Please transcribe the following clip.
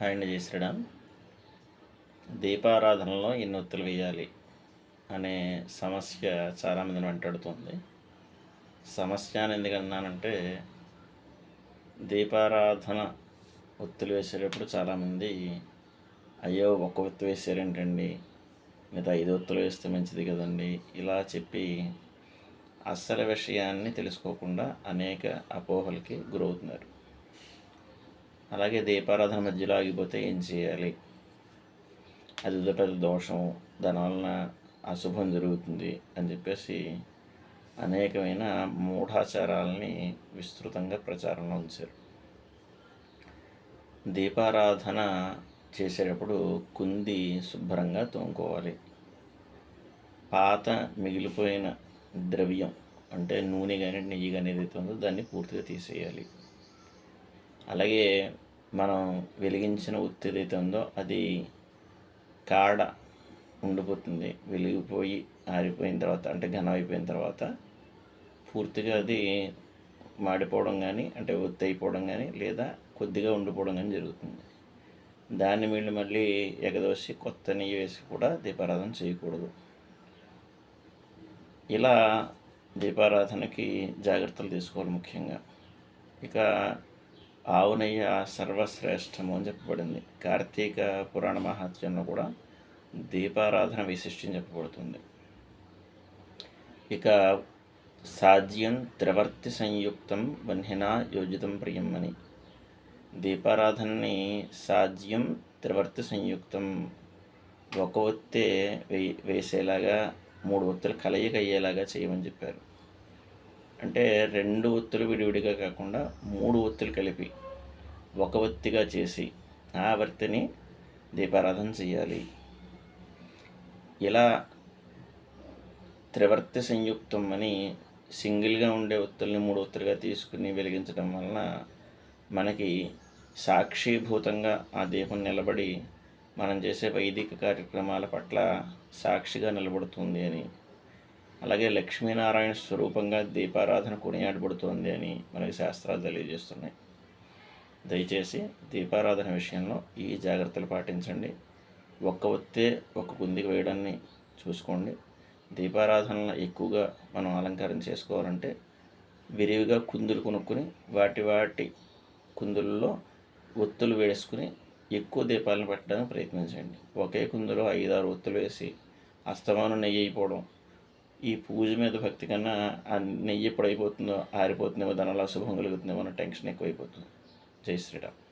Hi అండి శ్రీరామ్ దీపారాధనలో ఎన్ని ఒత్తులు వేయాలి అనే సమస్య చాలామందిని వెంటాడుతుంది. సమస్య అని ఎందుకన్నానంటే దీపారాధన ఒత్తులు వేసేటప్పుడు చాలామంది అయ్యో ఒక్క ఒత్తు వేసారేంటండి? మిగతా ఐదు ఒత్తులు వేస్తే మంచిది కదండి? ఇలా చెప్పి అస్సలు విషయాన్ని తెలుసుకోకుండా అనేక అపోహలకి గురవుతున్నారు. అలాగే దీపారాధన మధ్యలో ఆగిపోతే ఏం చేయాలి? అది పెద్ద దోషం దానివలన అశుభం జరుగుతుంది అని చెప్పేసి అనేకమైన మూఢాచారాలని విస్తృతంగా ప్రచారంలో ఉంచారు. దీపారాధన చేసేటప్పుడు కుంది శుభ్రంగా తోముకోవాలి. పాత మిగిలిపోయిన ద్రవ్యం అంటే నూనె కానీ నెయ్యి కానీ ఏదైతే ఉందో దాన్ని పూర్తిగా తీసేయాలి. అలాగే మనం వెలిగించిన ఒత్తిడి ఉందో అది కాడ ఉండిపోతుంది. వెలిగిపోయి ఆరిపోయిన తర్వాత అంటే ఘనం అయిపోయిన తర్వాత పూర్తిగా అది మాడిపోవడం కానీ అంటే ఒత్తి అయిపోవడం కానీ లేదా కొద్దిగా ఉండిపోవడం కానీ జరుగుతుంది. దాన్ని వీళ్ళు మళ్ళీ ఎగదోసి కొత్త నెయ్యి వేసి కూడా దీపారాధన చేయకూడదు. ఇలా దీపారాధనకి జాగ్రత్తలు తీసుకోవాలి ముఖ్యంగా. ఇక ఆవునయ్య సర్వశ్రేష్టము అని చెప్పబడింది. కార్తీక పురాణ మహాత్యంలో కూడా దీపారాధన విశిష్టం చెప్పబడుతుంది. ఇక సాధ్యం త్రివర్తి సంయుక్తం వన్హినా యోజితం ప్రియం అని దీపారాధనని సాధ్యం త్రివర్తి సంయుక్తం ఒక ఒత్తే వే వేసేలాగా మూడు ఒత్తులు కలయిక అయ్యేలాగా చేయమని చెప్పారు. అంటే రెండు ఒత్తులు విడివిడిగా కాకుండా మూడు ఒత్తులు కలిపి ఒక ఒత్తిగా చేసి ఆ వర్తిని దీపారాధన చేయాలి. ఇలా త్రివర్తి సంయుక్తం అని సింగిల్గా ఉండే ఒత్తుల్ని మూడు ఒత్తులుగా తీసుకుని వెలిగించడం వలన మనకి సాక్షిభూతంగా ఆ దీపం నిలబడి మనం చేసే వైదిక కార్యక్రమాల పట్ల సాక్షిగా నిలబడుతుంది అని అలాగే లక్ష్మీనారాయణ స్వరూపంగా దీపారాధన కొనియాడబడుతోంది అని మనకి శాస్త్రాలు తెలియజేస్తున్నాయి. దయచేసి దీపారాధన విషయంలో ఈ జాగ్రత్తలు పాటించండి. ఒక్క ఒత్తే ఒక కుందికి వేయడాన్ని చూసుకోండి. దీపారాధనలు ఎక్కువగా మనం అలంకారం చేసుకోవాలంటే విరివిగా కుందులు కొనుక్కొని వాటి వాటి కుందుల్లో ఒత్తులు వేసుకుని ఎక్కువ దీపాలను పెట్టడానికి ప్రయత్నించండి. ఒకే కుందులో ఐదారు ఒత్తులు వేసి అస్తమానం నెయ్యి అయిపోవడం ఈ పూజ మీద భక్తి కన్నా ఆ నెయ్యి ఎప్పుడు అయిపోతుందో ఆరిపోతుందేమో దానివల్ల అశుభం కలుగుతుందేమో అన్న టెన్షన్ ఎక్కువైపోతుంది. జై శ్రీరామ్.